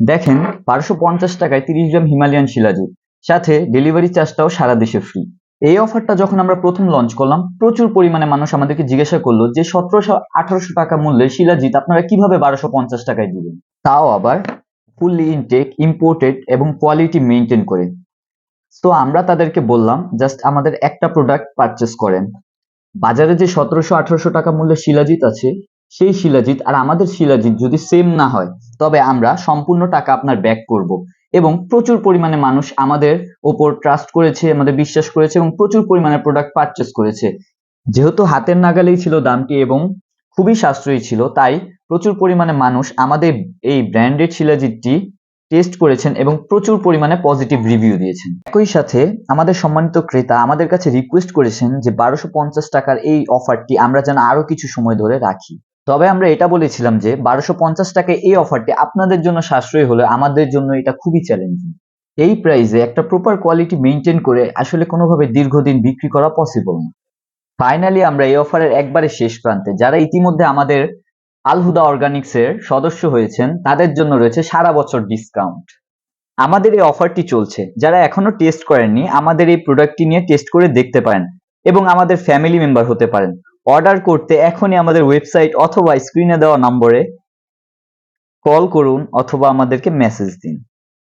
দেখেন বারোশো পঞ্চাশ টাকায় তিরিশ গ্রাম হিমালয়ান শিলাজিৎ সাথে ডেলিভারি চার্জটাও সারা দেশে ফ্রি এই অফারটা যখন আমরা প্রথম লঞ্চ করলাম, প্রচুর পরিমাণে মানুষ আমাদেরকে জিজ্ঞাসা করল যে সতেরোশো আঠারোশো টাকা মূল্যে শিলাজিৎ আপনারা কীভাবে বারোশো পঞ্চাশ টাকায় দিবেন? তাও আবার ফুললি ইনটেক ইম্পোর্টেড এবং কোয়ালিটি মেনটেন করে। তো আমরা তাদেরকে বললাম জাস্ট আমাদের একটা প্রোডাক্ট পারচেস করেন। বাজারে যে সতেরোশো আঠারোশো টাকা মূল্যের শিলাজিৎ আছে সেই শিলাজিৎ আর আমাদের শিলাজিৎ যদি সেম না হয়, তবে আমরা সম্পূর্ণ টাকা আপনার ব্যাক করব। এবং প্রচুর পরিমাণে মানুষ আমাদের ওপর ট্রাস্ট করেছে, আমাদের বিশ্বাস করেছে এবং প্রচুর পরিমাণে প্রোডাক্ট পারচেস করেছে। যেহেতু হাতের নাগালেই ছিল দামটি এবং খুবই সাশ্রয়ী ছিল, তাই প্রচুর পরিমাণে মানুষ আমাদের এই ব্র্যান্ডেড শিলাজিৎটি টেস্ট করেছেন এবং প্রচুর পরিমাণে পজিটিভ রিভিউ দিয়েছেন। একই সাথে আমাদের সম্মানিত ক্রেতা আমাদের কাছে রিকোয়েস্ট করেছেন যে বারোশো পঞ্চাশ টাকার এই অফারটি আমরা যেন আরও কিছু সময় ধরে রাখি। তবে আমরা এটা বলেছিলাম যে বারোশো পঞ্চাশ টাকায় এই অফারটি আপনাদের জন্য সাশ্রয়ী হলে আমাদের জন্য এটা খুবই চ্যালেঞ্জিং এই প্রাইসে একটা প্রপার কোয়ালিটি মেনটেন করে আসলে কোনোভাবে দীর্ঘদিন বিক্রি করা পসিবল না। ফাইনালি আমরা এই অফারের একবারে শেষ প্রান্তে, যারা ইতিমধ্যে আমাদের আলহুদা অর্গানিক্স এর সদস্য হয়েছেন, তাদের জন্য রয়েছে সারা বছর ডিসকাউন্ট আমাদের এই অফারটি চলছে। যারা এখনও টেস্ট করেননি, আমাদের এই প্রোডাক্টটি নিয়ে টেস্ট করে দেখতে পারেন এবং আমাদের ফ্যামিলি মেম্বার হতে পারেন। অর্ডার করতে এখনই আমাদের ওয়েবসাইট অথবা স্ক্রিনে দেওয়া নম্বরে কল করুন অথবা আমাদেরকে মেসেজ দিন।